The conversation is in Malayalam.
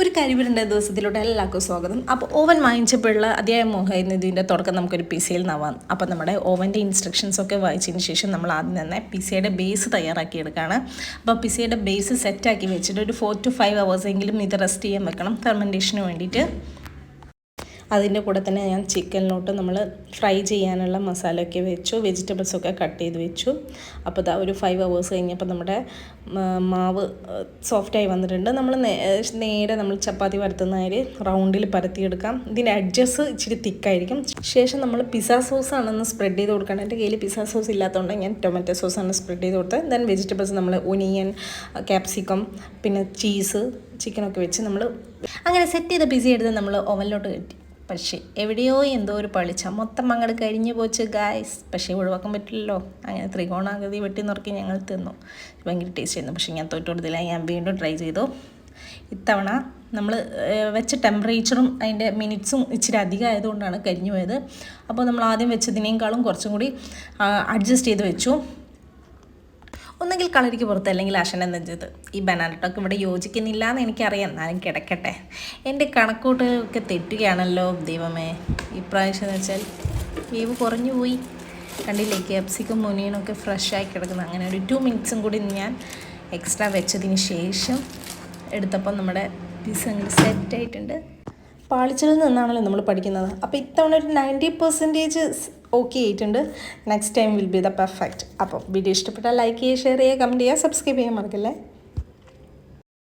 ഒരു കരിവിടേണ്ട ദിവസത്തിലൂടെ എല്ലാവർക്കും സ്വാഗതം. അപ്പോൾ ഓവൻ വാങ്ങിച്ചപ്പോഴുള്ള അതിയായ മോഹമായിരുന്നു ഇതിന്റെ തുടക്കം നമുക്കൊരു പി സിയിൽ നിന്നാവാം അപ്പോൾ നമ്മുടെ ഓവന്റെ ഇൻസ്ട്രക്ഷൻസ് ഒക്കെ വായിച്ചതിന് ശേഷം നമ്മൾ ആദ്യം തന്നെ പിസയുടെ ബേസ് തയ്യാറാക്കിയെടുക്കുകയാണ് അപ്പോൾ പിസയുടെ ബേസ് സെറ്റാക്കി വെച്ചിട്ട് ഒരു ഫോർ ടു ഫൈവ് അവേഴ്സ് എങ്കിലും ഇത് റെസ്റ്റ് ചെയ്യാൻ വെക്കണം. ഫെർമെന്റേഷന് വേണ്ടിയിട്ട്. അതിന്റെ കൂടെ തന്നെ ഞാൻ ചിക്കനിലോട്ട് നമ്മൾ ഫ്രൈ ചെയ്യാനുള്ള മസാലയൊക്കെ വെച്ചു വെജിറ്റബിൾസൊക്കെ കട്ട് ചെയ്ത് വെച്ചു. അപ്പോൾ ഇതാ ഒരു ഫൈവ് അവേഴ്സ് കഴിഞ്ഞപ്പോൾ നമ്മുടെ മാവ് സോഫ്റ്റായി വന്നിട്ടുണ്ട്. നമ്മൾ നേരെ നമ്മൾ ചപ്പാത്തി പരത്തുന്നതിൽ റൗണ്ടിൽ പരത്തിയെടുക്കാം. ഇതിന്റെ അഡ്ജസ് ഇച്ചിരി തിക്കായിരിക്കും ശേഷം നമ്മൾ പിസ്സ സോസ് ആണെന്ന് സ്പ്രെഡ് ചെയ്ത് കൊടുക്കണം. എന്റെ കയ്യിൽ പിസ്സ സോസ് ഇല്ലാത്തതുകൊണ്ട് ഞാൻ ടൊമാറ്റോ സോസാണ് സ്പ്രെഡ് ചെയ്ത് കൊടുത്തത്. ദെൻ വെജിറ്റബിൾസ് നമ്മൾ ഒനിയൻ ക്യാപ്സിക്കം പിന്നെ ചീസ് ചിക്കനൊക്കെ വെച്ച് നമ്മൾ അങ്ങനെ സെറ്റ് ചെയ്ത് ബിസി എടുത്ത് നമ്മൾ ഓവനിലോട്ട് കയറ്റി പക്ഷേ എവിടെയോ എന്തോ ഒരു പളിച്ച. മൊത്തം അങ്ങോട്ട് കരിഞ്ഞു പോച്ച് ഗായ്സ് പക്ഷേ ഒഴിവാക്കാൻ പറ്റില്ലല്ലോ. അങ്ങനെ ത്രികോണാകൃതി വെട്ടി നുറുക്കി ഞങ്ങൾ തിന്നു. ഭയങ്കര ടേസ്റ്റ് ആയിരുന്നു. പക്ഷേ ഞാൻ തൊട്ട് കൊടുത്തില്ല ഞാൻ വീണ്ടും ട്രൈ ചെയ്തു. ഇത്തവണ നമ്മൾ വെച്ച ടെമ്പറേച്ചറും അതിന്റെ മിനിറ്റ്സും ഇച്ചിരി അധികം ആയതുകൊണ്ടാണ് കരിഞ്ഞു പോയത്. അപ്പോൾ നമ്മൾ ആദ്യം വെച്ചതിനേക്കാളും കുറച്ചും കൂടി അഡ്ജസ്റ്റ് ചെയ്ത് വെച്ചു. ഒന്നെങ്കിൽ കളരിക്ക് പുറത്ത് അല്ലെങ്കിൽ അശന നെഞ്ചത് ഈ ബനാനട്ടൊക്കെ ഇവിടെ യോജിക്കുന്നില്ല എന്ന് എനിക്കറിയാം. എന്നാലും കിടക്കട്ടെ. എന്റെ കണക്കൂട്ടുകളൊക്കെ തെറ്റുകയാണല്ലോ ദൈവമേ. ഇപ്രാവശ്യം എന്ന് വെച്ചാൽ വേവ് കുറഞ്ഞു പോയി. കണ്ടില്ലേ ക്യാപ്സിക്കും മുനിയനൊക്കെ ഫ്രഷായി കിടക്കുന്നത് അങ്ങനെ ഒരു ടു മിനിറ്റ്സും കൂടി ഞാൻ എക്സ്ട്രാ വെച്ചതിന് ശേഷം എടുത്തപ്പോൾ നമ്മുടെ പീസ് അങ്ങനെ സെറ്റായിട്ടുണ്ട് പാളിച്ചതിൽ നിന്നാണല്ലോ നമ്മൾ പഠിക്കുന്നത്. അപ്പോൾ ഇത്തവണ ഒരു നയന്റി പെർസെന്റേജ് ഓക്കെ ആയിട്ടുണ്ട് next time will be the perfect അപ്പോൾ വീഡിയോ ഇഷ്ടപ്പെട്ടാൽ ലൈക്ക് ചെയ്യുക ഷെയർ ചെയ്യുക കമന്റ് ചെയ്യുക സബ്സ്ക്രൈബ് ചെയ്യാൻ മറക്കല്ലേ?